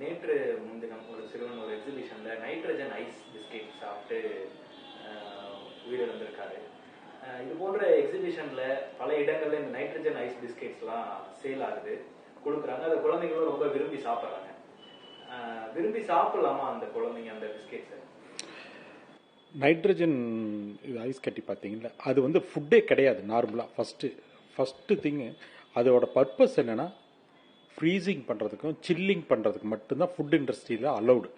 நேற்று முன்தினம் ஒரு சிறுவன் ஒரு எக்ஸிபிஷன்ல நைட்ரஜன் ஐஸ் பிஸ்கெட் சாப்பிட்டு உயிரிழந்திருக்காரு. இது போன்ற எக்ஸிபிஷன்ல பல இடங்கள்ல இந்த நைட்ரஜன் ஐஸ் பிஸ்கெட்ஸ்லாம் சேல் ஆகுது. கொடுக்குறாங்க. அதை குழந்தைங்களும் ரொம்ப விரும்பி சாப்பிட்றாங்க. விரும்பி சாப்பிடலாமா அந்த குழந்தைங்க அந்த பிஸ்கெட்ஸை நைட்ரஜன் இது ஐஸ் கட்டி பார்த்தீங்களா அது வந்து ஃபுட்டே கிடையாது நார்மலாக ஃபஸ்ட்டு ஃபஸ்ட்டு திங்கு அதோட பர்பஸ் என்னென்னா ஃப்ரீசிங் பண்ணுறதுக்கும் சில்லிங் பண்ணுறதுக்கு மட்டும்தான் ஃபுட் இண்டஸ்ட்ரியில் அலௌடு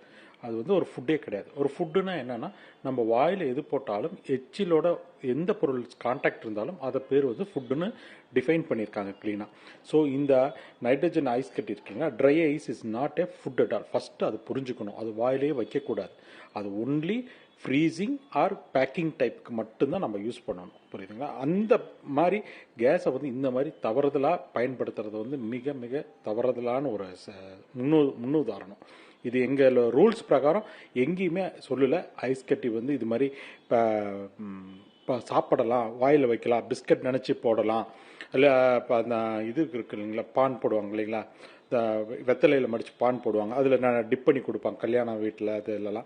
அது வந்து ஒரு ஃபுட்டே கிடையாது. ஒரு ஃபுட்டுனா என்னென்னா நம்ம வாயில் எது போட்டாலும் எச்சிலோட எந்த பொருள் கான்டாக்ட் இருந்தாலும் அதை பேர் வந்து ஃபுட்டுன்னு டிஃபைன் பண்ணியிருக்காங்க க்ளீனாக ஸோ இந்த நைட்ரஜன் ஐஸ் கட்டி இருக்கீங்களா dry ice is not a food at all first அது புரிஞ்சுக்கணும். அது வாயிலே வைக்கக்கூடாது. அது ஒன்லி ஃப்ரீசிங் ஆர் பேக்கிங் டைப்புக்கு மட்டும்தான் நம்ம யூஸ் பண்ணணும். புரியுதுங்களா? அந்த மாதிரி கேஸை வந்து இந்த மாதிரி தவறுதலாக பயன்படுத்துறது வந்து மிக மிக தவறுதலான ஒரு ச- முன்னு முன்னுதாரணம். இது எங்கள் ரூல்ஸ் பிரகாரம் எங்கேயுமே சொல்லலை. ஐஸ் கட்டி வந்து இது மாதிரி இப்போ இப்போ சாப்பிடலாம். வாயில் வைக்கலாம். பிஸ்கட் நினச்சி போடலாம். இல்லை இப்போ அந்த இது இருக்கு இல்லைங்களா? பான் போடுவாங்க இல்லைங்களா? இந்த வெத்தலையில் மடித்து பான் போடுவாங்க. அதில் நான் டிப் பண்ணி கொடுப்பாங்க கல்யாண வீட்டில் அது இல்லைலாம்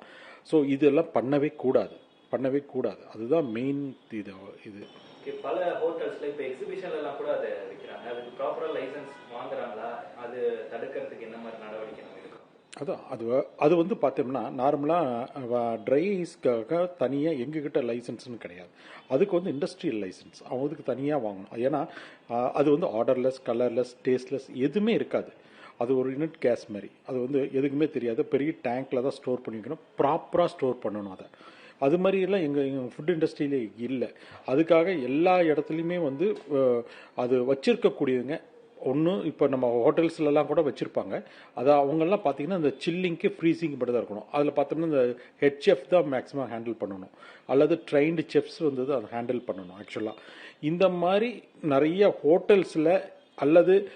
ஸோ இதெல்லாம் பண்ணவே கூடாது. பண்ணவே கூடாது. அதுதான் மெயின் இது இது. பல ஹோட்டல்ஸ்ல இப்ப எக்ஸிபிஷன்ல எல்லாம் கூட அதை விற்கிறாங்க அதுக்கு ப்ராப்பரா லைசன்ஸ் வாங்குறாங்களா? அது தடுக்கிறதுக்கு என்ன மாதிரி நடவடிக்கை அதான் அது அது வந்து பார்த்தோம்னா நார்மலாக ட்ரை ஐஸ்க்காக தனியாக எங்ககிட்ட லைசன்ஸ்னு கிடையாது. அதுக்கு வந்து இண்டஸ்ட்ரியல் லைசன்ஸ் அவங்களுக்கு தனியாக வாங்கணும். ஏன்னா அது வந்து ஆர்டர்லெஸ் கலர்லெஸ் டேஸ்ட்லெஸ் எதுவுமே இருக்காது. அது ஒரு யூனிட் கேஸ் மாதிரி. அது வந்து எதுக்குமே தெரியாது. பெரிய டேங்க்கில் தான் ஸ்டோர் பண்ணி வைக்கணும் ப்ராப்பராக ஸ்டோர் பண்ணணும் அதை. அது மாதிரி எங்கள் எங்கள் ஃபுட் இண்டஸ்ட்ரியிலே இல்லை. அதுக்காக எல்லா இடத்துலையுமே வந்து அது வச்சிருக்கக்கூடியவங்க ஒன்று இப்போ நம்ம ஹோட்டல்ஸ்லலாம் கூட வச்சுருப்பாங்க. அது அவங்கெல்லாம் பார்த்தீங்கன்னா இந்த சில்லிங்க்கு ஃப்ரீசிங்க்கு மட்டும் தான் இருக்கணும். அதில் பார்த்தோம்னா இந்த ஹெட் செஃப் தான் மேக்ஸிமம் ஹேண்டில் பண்ணணும். அல்லது ட்ரைன்டு செஃப்ஸ் வந்து அதை ஹேண்டில் பண்ணணும் ஆக்சுவலாக இந்த மாதிரி நிறைய ஹோட்டல்ஸில் அல்லது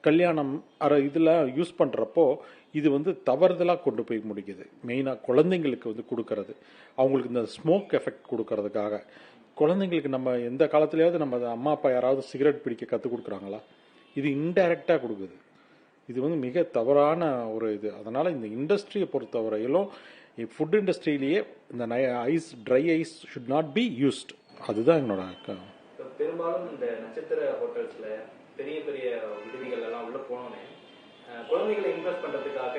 கல்யாணம் அரை இதெல்லாம் யூஸ் பண்ணுறப்போ இது வந்து தவறுதலாக கொண்டு போய் முடிக்குது. மெயினாக குழந்தைங்களுக்கு வந்து கொடுக்கறது. அவங்களுக்கு இந்த ஸ்மோக் எஃபெக்ட் கொடுக்கறதுக்காக. குழந்தைங்களுக்கு நம்ம எந்த காலத்துலேயாவது நம்ம அம்மா அப்பா யாராவது சிகரெட் பிடிக்க கற்றுக் கொடுக்குறாங்களா? இது இன்டைரக்டாக கொடுக்குது. இது வந்து மிக தவறான ஒரு இது. அதனால் இந்த இண்டஸ்ட்ரியை பொறுத்தவரையிலும் ஃபுட் இண்டஸ்ட்ரியிலேயே இந்த ice dry ice should not be used அதுதான் என்னோட க- பெரும்பாலும் இந்த நட்சத்திர ஹோட்டல்ஸ்ல பெரிய பெரிய விடுதிகள் எல்லாம் உள்ள போனோன்னே குழந்தைகளை இம்ப்ரெஸ் பண்றதுக்காக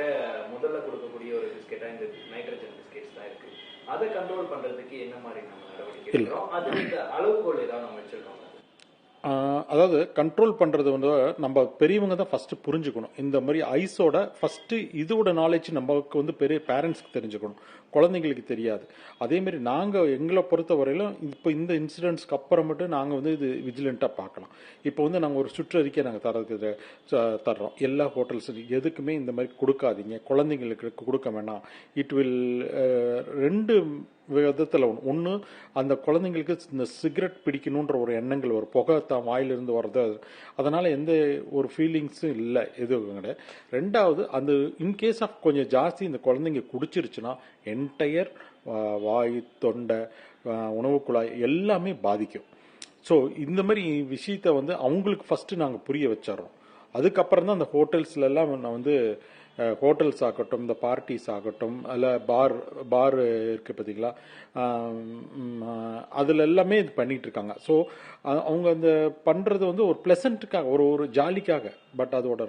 முதல்ல கொடுக்கக்கூடிய ஒரு பிஸ்கெட்டா இந்த நைட்ரஜன் பிஸ்கெட்ஸ் தான் இருக்கு. அதை கண்ட்ரோல் பண்றதுக்கு என்ன மாதிரி நம்ம நடவடிக்கை எடுக்கிறோம்? அது இந்த அளவுகோல் ஏதாவது நம்ம வச்சிருக்கோம்? அதாவது கண்ட்ரோல் பண்ணுறது வந்து நம்ம பெரியவங்க தான் ஃபஸ்ட்டு புரிஞ்சுக்கணும். இந்த மாதிரி ஐஸோட ஃபஸ்ட்டு இதோட நாலேஜ் நமக்கு வந்து பெரிய பேரண்ட்ஸ்க்கு தெரிஞ்சுக்கணும். குழந்தைங்களுக்கு தெரியாது. அதே மாதிரி நாங்கள் எங்களை பொறுத்த வரையிலும் இப்போ இந்த இன்சிடென்ட்ஸ்க்கு அப்புறம் மட்டும் நாங்கள் வந்து இது விஜிலண்ட்டாக பார்க்கலாம். இப்போ வந்து நாங்கள் ஒரு சுற்றறிக்கை நாங்கள் தரது தர்றோம். எல்லா ஹோட்டல்ஸ் எதுக்குமே இந்த மாதிரி கொடுக்காதீங்க. குழந்தைங்களுக்கு கொடுக்க வேணாம். இட் வில் ரெண்டு விதத்தில் ஒன்று ஒன்று அந்த குழந்தைங்களுக்கு இந்த சிகரெட் பிடிக்கணுன்ற ஒரு எண்ணங்கள் ஒரு புகை தான் வாயிலிருந்து வர்றது. அதனால் எந்த ஒரு ஃபீலிங்ஸும் இல்லை. எதுவும் கிடையாது. ரெண்டாவது அந்த இன்கேஸ் ஆஃப் கொஞ்சம் ஜாஸ்தி இந்த குழந்தைங்க குடிச்சிருச்சுன்னா என்டையர் வாய் தொண்டை உணவு குழாய் எல்லாமே பாதிக்கும். ஸோ இந்த மாதிரி விஷயத்த வந்து அவங்களுக்கு ஃபஸ்ட்டு நாங்கள் புரிய வச்சிடறோம். அதுக்கப்புறம் தான் அந்த ஹோட்டல்ஸ்லெல்லாம் நான் வந்து ஹோட்டல்ஸ் ஆகட்டும் இந்த பார்ட்டிஸ் ஆகட்டும் அல்ல பார் பார் இருக்கு பார்த்தீங்களா? அதில் எல்லாமே இது பண்ணிட்டு இருக்காங்க. ஸோ அவங்க அந்த பண்ணுறது வந்து ஒரு ப்ளசண்ட்டுக்காக ஒரு ஒரு ஜாலிக்காக பட் அதோட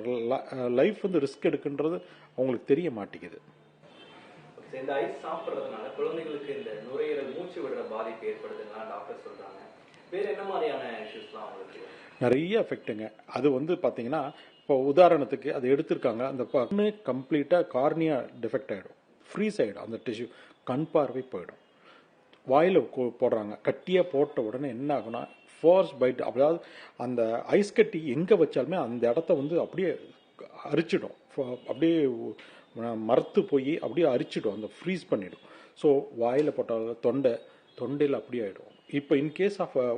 லைஃப் வந்து ரிஸ்க் எடுக்குன்றது அவங்களுக்கு தெரிய மாட்டேங்குது. இந்த ஐஸ் சாப்பிடுறதுனால குழந்தைகளுக்கு இந்த நுரையீரல் மூச்சு விடுற பாதிப்பு ஏற்படுதுன்னா டாக்டர் சொல்றாங்க. வேற என்ன மாதிரியான இஷ்யூஸ்லாம் அவங்களுக்கு நிறைய எஃபெக்ட்டுங்க அது வந்து பார்த்தீங்கன்னா இப்போ உதாரணத்துக்கு அது எடுத்திருக்காங்க. அந்த கண்ணு கம்ப்ளீட்டாக கார்னியா டிஃபெக்ட் ஆகிடும் ஃப்ரீஸ் ஆகிடும் அந்த டிஷ்யூ கண் பார்வை போயிடும். வாயில் போடுறாங்க. கட்டியாக போட்ட உடனே என்ன ஆகும்னா ஃபோர்ஸ் பைட் அதாவது அந்த ஐஸ் கட்டி எங்கே வச்சாலுமே அந்த இடத்த வந்து அப்படியே அரிச்சிடும். அப்படியே ம- மரத்து போய் அப்படியே அரிச்சிடும். அந்த ஃப்ரீஸ் பண்ணிடும். ஸோ வாயில் போட்டால் தொண்டை தொண்டையில் அப்படியே ஆகிடும் இப்போ இன்கேஸ் ஆஃப் uh,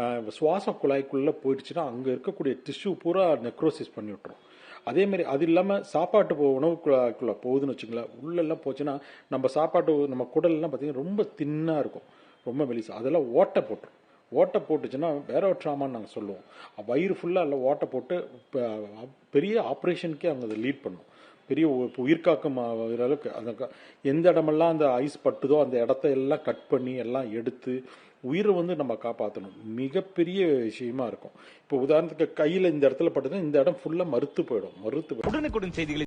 uh, சுவாச குழாய்க்குள்ளே போயிடுச்சுன்னா அங்கே இருக்கக்கூடிய டிஷ்யூ பூரா நெக்ரோசிஸ் பண்ணி விட்டுரும். அதே மாதிரி அது இல்லாமல் சாப்பாட்டு போ உணவு குழாய்க்குள்ளே போகுதுன்னு வச்சுங்களேன் உள்ளெல்லாம் போச்சுன்னா நம்ம சாப்பாட்டு நம்ம குடல்லாம் பார்த்தீங்கன்னா ரொம்ப தின்னாக இருக்கும். ரொம்ப மெலிசா. அதெல்லாம் ஓட்டை போட்டுரும். ஓட்டை போட்டுச்சுன்னா வேற ஒரு ட்ராமான்னு நாங்கள் சொல்லுவோம். வயிறு ஃபுல்லாக இல்லை ஓட்டை போட்டு பெரிய ஆப்ரேஷனுக்கே அவங்க அதை லீட் பண்ணும். பெரிய உ- உயிர்காக்கும் ஆகிற அளவுக்கு அந்த எந்த இடமெல்லாம் அந்த ஐஸ் பட்டுதோ அந்த இடத்த எல்லாம் கட் பண்ணி எல்லாம் எடுத்து உயிரை வந்து நம்ம காப்பாற்றணும் மிகப்பெரிய விஷயமா இருக்கும். இப்போ உதாரணத்துக்கு கையில் இந்த இடத்துல பட்டுதுன்னா இந்த இடம் ஃபுல்லாக மறுத்து போயிடும். மறுத்து போயிடும் உடனுக்குடன் செய்திகளை